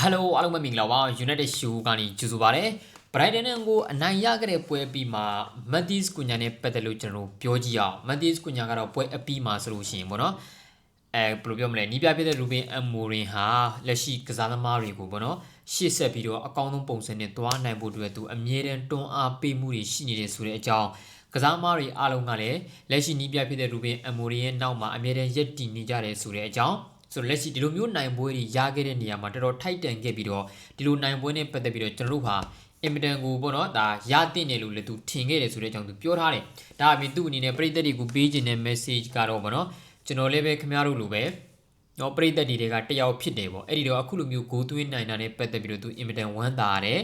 ဟယ်လိုအားလုံးပဲမင်္ဂလာပါ United Show ကနေကြိုဆိုပါရစေ Brighton ကိုအနိုင်ရခဲ့တဲ့ပွဲအပြီးမှာ Matis ကုညာနဲ့ပတ်သက်လို့ကျွန်တော်တို့ပြောကြည့်အောင် Matis ကုညာကတော့ပွဲအပြီးမှာဆိုလို့ရှိရင်ပေါ့နော်အဲဘယ်လိုပြောမလဲနီးပြဖြစ်တဲ့ Ruben Amorim ဟာလက်ရှိကစားသမားတွေကိုပေါ့နော်ရှေ့ဆက်ပြီးတော့အကောင်းဆုံးပုံစံနဲ့သွားနိုင်ဖို့အတွက်သူအမြဲတမ်းတွန်းအားပေးမှုတွေရှိနေတယ်ဆိုတဲ့အကြောင်းကစားသမားတွေအားလုံးကလည်းလက်ရှိနီးပြဖြစ်တဲ့ Ruben Amorim ရဲ့နောက်မှာအမြဲတမ်းရက်တည်နေကြတယ်ဆိုတဲ့အကြောင်း ဆိုတော့လက်ရှိဒီလိုမျိုးနိုင်ပွဲတွေရခဲ့တဲ့နေရာမှာတော်တော်ထိုက်တန်ခဲ့ပြီးတော့ဒီလိုနိုင်ပွဲနဲ့ပတ်သက်ပြီးတော့ကျွန်တော်တို့ဟာအင်မတန်ကိုပေါ့နော်ဒါရတင်တယ်လို့လည်းသူထင်ခဲ့တယ်ဆိုတဲ့အကြောင်းသူပြောထားတယ်ဒါအပြင်သူ့အနေနဲ့ပြည်သက်တွေကိုပေးခြင်းတဲ့ message ကတော့ပေါ့နော်ကျွန်တော်လည်းပဲခင်ဗျားတို့လိုပဲတော့ပြည်သက်တွေကတယောက်ဖြစ်တယ်ပေါ့အဲ့ဒီတော့အခုလိုမျိုးဂိုးသွင်းနိုင်တာနဲ့ပတ်သက်ပြီးတော့သူအင်မတန်ဝမ်းသာရတယ်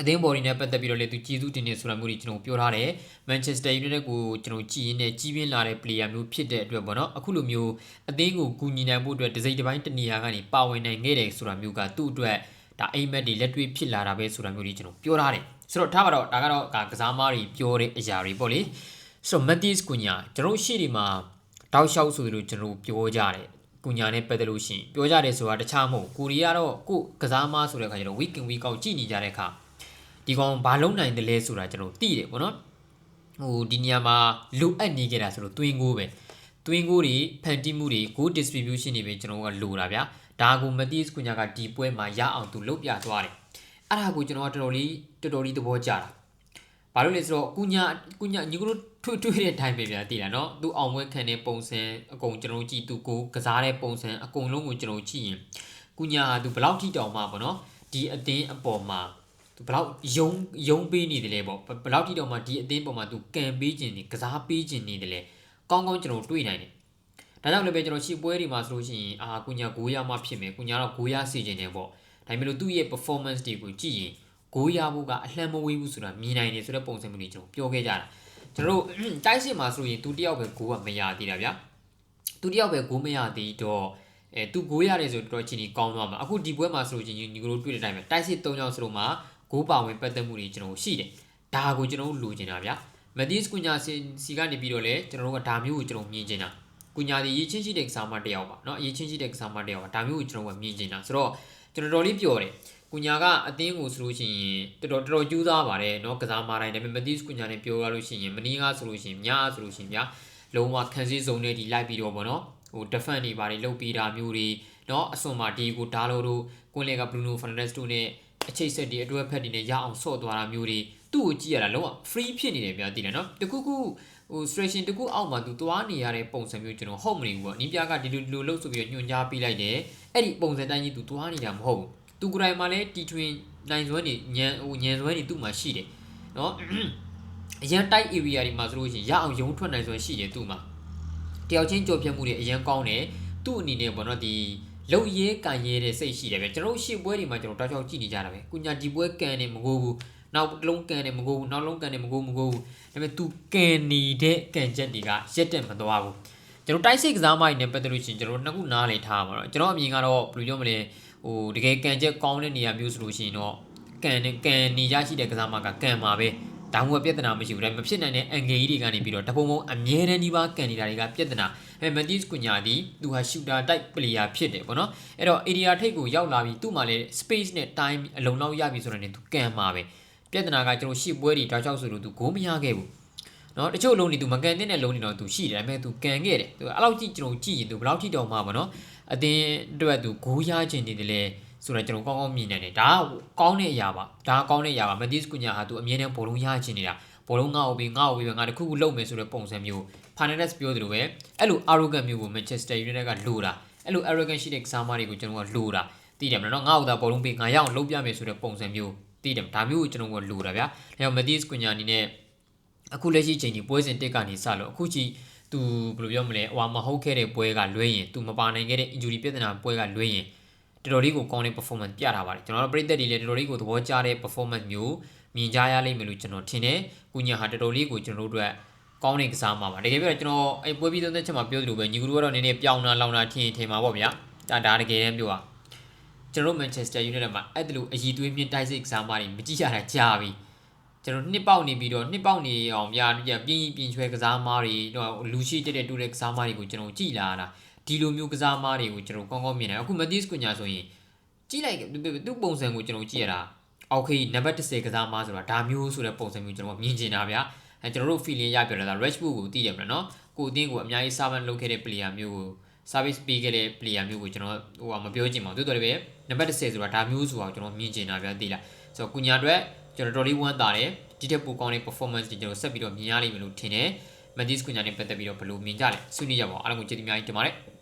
အသင်းဘော်ဒီနဲ့ပတ်သက်ပြီးတော့လေသူကြည်စုတင်နေဆိုတာမျိုးတွေကျွန်တော်ပြောထားတယ်မန်ချက်စတာယူနိုက်တက်ကိုကျွန်တော်ကြည်ရင်းနဲ့ကြီးပြင်းလာတဲ့ player မျိုးဖြစ်တဲ့အတွက်ပေါ့နော်အခုလိုမျိုးအသင်းကိုကူညီနိုင်ဖို့အတွက်တစ်စိတ်တစ်ပိုင်းတနေရာကနေပါဝင်နိုင်ခဲ့တယ်ဆိုတာမျိုးကသူ့အတွက်ဒါအိမ်မက်တွေလက်တွေ့ဖြစ်လာတာပဲဆိုတာမျိုးတွေကျွန်တော်ပြောထားတယ်ဆိုတော့ထားပါတော့ဒါကတော့ကစားမားတွေပြောတဲ့အရာတွေပေါ့လေဆိုတော့ Matis ကုညာကျွန်တော်ရှေ့ဒီမှာတောက်လျှောက်ဆိုလို့ကျွန်တော်ပြောကြတယ်ကုညာနဲ့ပတ်သက်လို့ရှိရင်ပြောကြတယ်ဆိုတာတခြားမဟုတ်ကိုရီးယားတော့ကိုကစားမားဆိုတဲ့အခါကျတော့ week in week out ကြည့်နေကြတဲ့အခါ ဒီကောင်ဘာလုံးနိုင်တယ်လဲဆိုတာကျွန်တော်သိတယ်ပေါ့နော်ဟိုဒီနေရာမှာလိုအပ်နေကြတာဆိုတော့တွင်းကိုပဲတွင်းကိုတွေဖန်တီးမှုတွေ goal distribution တွေပဲကျွန်တော်ကလိုတာဗျာဒါကိုမတိစ်ကွညာကဒီပွဲမှာရအောင်သူလုပ်ပြသွားတယ်အဲ့ဒါကိုကျွန်တော်ကတော်တော်လေးတော်တော်လေးသဘောကျတာဘာလို့လဲဆိုတော့ကုညာကုညာညီကတို့ထွေထွေတဲ့အတိုင်းပဲဗျာသိလားနော်သူအောင်ပွဲခံတဲ့ပုံစံအကုန်ကျွန်တော်ကြည့်သူကိုကစားတဲ့ပုံစံအကုန်လုံးကိုကျွန်တော်ကြည့်ရင်ကုညာဟာသူဘယ်လောက်ထိတောင်မှပေါ့နော်ဒီအသင်းအပေါ်မှာ သူဘယ်လောက်ယုံယုံပေးနေတယ်လဲပေါ့ဘယ်လောက်ထိတောင်မှဒီအသင်းပေါ်မှာသူကံပေးခြင်းနေကစားပေးခြင်းနေတယ်လဲကောင်းကောင်းကျွန်တော်တွေ့နိုင်တယ်ဒါကြောင့်လည်းပဲကျွန်တော်ရှေ့ပွဲတွေမှာဆိုလို့ရှိရင်အာကုညာဂိုးရမှဖြစ်မယ်ကုညာတော့ဂိုးရစီခြင်းနေပေါ့ဒါပေမဲ့လို့သူ့ရဲ့ performance တွေကိုကြည့်ရင်ဂိုးရဖို့ကအလှမ်းမဝေးဘူးဆိုတာမြင်နိုင်တယ်ဆိုတဲ့ပုံစံမျိုးတွေကျွန်တော်ပြောခဲ့ကြတာကျွန်တော်တို့တိုက်စစ်မှာဆိုရင်သူတယောက်ပဲဂိုးကမရသေးတာဗျာသူတယောက်ပဲဂိုးမရသေးတော့အဲသူဂိုးရတယ်ဆိုတော့ချင်းကြီးကောင်းသွားမှာအခုဒီပွဲမှာဆိုလို့ချင်းညီကိုတို့တွေ့တဲ့အတိုင်းပဲတိုက်စစ်၃ယောက်စလုံးမှာ ဂိုးပါဝင်ပတ်သက်မှုတွေကျွန်တော်ရှိတယ်ဒါကိုကျွန်တော်တို့လိုချင်တာဗျာမက်သီးစ်ကွညာစီစီကနေပြီးတော့လေကျွန်တော်တို့ကဒါမျိုးကိုကျွန်တော်မြင်ချင်တာကွညာဒီရေးချင်းရှိတဲ့ကစားမတစ်ယောက်ပါเนาะရေးချင်းရှိတဲ့ကစားမတစ်ယောက်ပါဒါမျိုးကိုကျွန်တော်ကမြင်ချင်တာဆိုတော့ကျွန်တော်တော်လေးပြောတယ်ကွညာကအသင်းကိုဆိုလို့ရှိရင်တော်တော်တော်ကြိုးစားပါတယ်เนาะကစားမတိုင်းဒါပေမဲ့မက်သီးစ်ကွညာနဲ့ပြောရလို့ရှိရင်မနီးကားဆိုလို့ရှိရင်ညဆိုလို့ရှိရင်ဗျာလုံးဝခံစည်းစုံနဲ့ဒီလိုက်ပြီးတော့ဗောနော်ဟို defend တွေပါတယ်လုတ်ပြီးတာမျိုးတွေเนาะအစွန်မှာဒီကိုဒါလိုတို့ကွင်းလေကဘရူနိုဖာနန်ဒက်စ်တို့နဲ့ အချိတ်ဆက်တွေအတွဲဖက်တွေနဲ့ရအောင်ဆော့သွားတာမျိုးတွေသူ့ကိုကြည့်ရတာလုံးဝ free ဖြစ်နေတယ်ဗျာတည်တယ်နော်တခုခုဟို stretching တခုအောက်မှာသူသွားနေရတဲ့ပုံစံမျိုးကျွန်တော်ဟုတ်မနေဘူးပေါ့နီးပြားကဒီလိုဒီလိုလှုပ်ဆိုပြီးညွှန်ကြားပေးလိုက်တယ်အဲ့ဒီပုံစံတိုင်းကြီးသူသွားနေတာမဟုတ်ဘူးသူကိုယ်တိုင်မှာလည်းတီထွင်နိုင်စွမ်းနေညံဟိုညံစွမ်းနေသူ့မှာရှိတယ်နော်အရန်တိုက် area တွေမှာဆိုလို့ရှိရင်ရအောင်ရုံထွက်နိုင်စွမ်းရှိတယ်သူ့မှာတယောက်ချင်းကြော်ဖြတ်မှုတွေအရန်ကောင်းတယ်သူ့အနေနဲ့ပေါ့နော်ဒီ လုံရဲကန်ရဲတဲ့စိတ်ရှိတယ်ပဲကျွန်တော်ရှေ့ပွဲတွေမှာကျွန်တော်တောက်ချောက်ကြည့်နေကြတာပဲကုညာဒီပွဲကန်နေမကိုဘူးနောက်တစ်လုံးကန်နေမကိုဘူးနောက်လုံးကန်နေမကိုမကိုဘူးဒါပေမဲ့ तू ကန်နေတဲ့ကန်ချက်တွေကရက်တက်မသွားဘူးကျွန်တော်တိုက်စိတ်ကစားမိုင်းနဲ့ပတ်သက်လို့ရှိရင်ကျွန်တော်နှစ်ခုနားလည်ထားမှာတော့ကျွန်တော်အမြင်ကတော့ဘယ်လိုပြောမလဲဟိုတကယ်ကန်ချက်ကောင်းတဲ့နေရာမျိုးဆိုလို့ရှိရင်တော့ကန်နေကန်နေရရှိတဲ့ကစားမကကန်မှာပဲ ဒါမှမဟုတ်ပြဿနာမရှိဘူးဒါပေမဲ့ဖြစ်နိုင်တဲ့အန်ဂယ်ကြီးတွေကနေပြီးတော့တပုံပုံအမြဲတမ်းဒီပါကန်နေတာတွေကပြဿနာအဲမက်တီစ်ကွညာဒီသူဟာရှူတာတိုက်ပလေယာဖြစ်တယ်ပေါ့နော်အဲ့တော့ area ထိပ်ကိုရောက်လာပြီးသူ့မှာလည်း space နဲ့ time အလုံးလောက်ရပြီဆိုတော့ねသူကန်မှာပဲပြဿနာကကျွန်တော်ရှစ်ပွဲတွေတောက်ချောက်ဆိုလို့သူဂိုးမရခဲ့ဘူးနော်တချို့လုံးတွေသူမကန်တဲ့လုံးတွေတော့သူရှိတယ်ဒါပေမဲ့သူကန်ခဲ့တယ်သူအဲ့လောက်ကြည့်ကျွန်တော်ကြည့်ရင်သူဘယ်လောက်ထိတောင်မှပေါ့နော်အတင်းအတွက်သူဂိုးရခြင်းနေတယ်လေ ဆိုတော့ကျွန်တော်ကောင်းကောင်းမြင်နေတယ်ဒါကကောင်းတဲ့အရာပါဒါကကောင်းတဲ့အရာပါမက်တီစ်ကွညာဟာသူအမြဲတမ်းဘောလုံးရခြင်းနေတာဘောလုံးငါ့ကိုပြီးငါ့ကိုပြီးငါတခုခုလုပ်မယ်ဆိုတဲ့ပုံစံမျိုး Fernandes ပြောသလိုပဲအဲ့လို arrogant မျိုးကို Manchester United ကလိုတာအဲ့လို arrogant ရှိတဲ့ကစားမတွေကိုကျွန်တော်ကလိုတာသိတယ်မလားနော်ငါ့ကိုသာဘောလုံးပေးငါရအောင်လုပ်ပြမယ်ဆိုတဲ့ပုံစံမျိုးသိတယ်ဒါမျိုးကိုကျွန်တော်ကလိုတာဗျာဒါကြောင့် Matheus Cunha အနေနဲ့အခုလက်ရှိချိန်ဒီပွဲစဉ်တက်ကနေစလို့အခုချိန်သူဘယ်လိုပြောမလဲဟိုမဟုတ်ခဲ့တဲ့ပွဲကလွဲရင်သူမပါနိုင်ခဲ့တဲ့ injury ပြဿနာပွဲကလွဲရင် တော်တော်လေးကိုကောင်းတဲ့ performance ပြထားပါတယ်ကျွန်တော်တို့ပြည်သက်တွေလည်းတော်တော်လေးကိုသဘောကျတဲ့ performance မျိုးမြင်ကြရလိမ့်မယ်လို့ကျွန်တော်ထင်တယ်။ကုညာဟာတော်တော်လေးကိုကျွန်တော်တို့အတွက်ကောင်းတဲ့ကစားမှာပါတကယ်ပြောကျွန်တော်အဲ့ပွဲပြီးသုံးသက်ချက်မှာပြောသလိုပဲညီကူတို့ကတော့နည်းနည်းပြောင်းတာလောင်တာထင်ထင်မှာပေါ့ဗျာဒါဒါတကယ်တမ်းပြောတာကျွန်တော်တို့ Manchester United မှာအဲ့ဒါလိုအည်သွေးမြင့်တိုက်စစ်ကစားမှာတွေမကြည့်ရတာကြာပြီကျွန်တော်နှစ်ပေါက်နေပြီးတော့နှစ်ပေါက်နေအောင်ဗျာပြင်းပြင်းချွဲကစားမားတွေတော့လူရှိတက်တဲ့တူတဲ့ကစားမားတွေကိုကျွန်တော်ကြည့်လာတာ ဒီလိုမျိုးကစားမားတွေကိုကျွန်တော်ကောင်းကောင်းမြင်တယ်အခု Matheus Cunha ဆိုရင်ကြည့်လိုက်သူ့ပုံစံကိုကျွန်တော်ကြည့်ရတာအောက်ခေးနံပါတ်30ကစားမဆိုတာဒါမျိုးဆိုတဲ့ပုံစံမျိုးကျွန်တော်မြင်ကျင်တာဗျာအဲကျွန်တော်တို့ feeling ရပြောလာတာ Rashford ကိုတည်တယ်မလားနော်ကိုအတင်းကိုအများကြီး servant လုပ်ခဲ့တဲ့ player မျိုးကို service ပေးခဲ့တဲ့ player မျိုးကိုကျွန်တော်ဟိုကမပြောချင်ပါဘူးတိုးတော်လည်းပဲနံပါတ်30ဆိုတာဒါမျိုးဆိုတာကျွန်တော်မြင်ကျင်တာဗျာသိလားဆိုတော့ကုညာအတွက်ကျွန်တော်တော်လေးဝမ်းသာတယ်ဒီတက်ပူကောင်းတဲ့ performance တွေကျွန်တော်ဆက်ပြီးတော့မြင်ရလိမ့်မယ်လို့ထင်တယ် Matis ကုညာနဲ့ပတ်သက်ပြီးတော့ဘယ်လိုမြင်ကြလဲဆွေးနွေးကြပါဦးအားလုံးကိုကျေးဇူးအများကြီးတင်ပါတယ်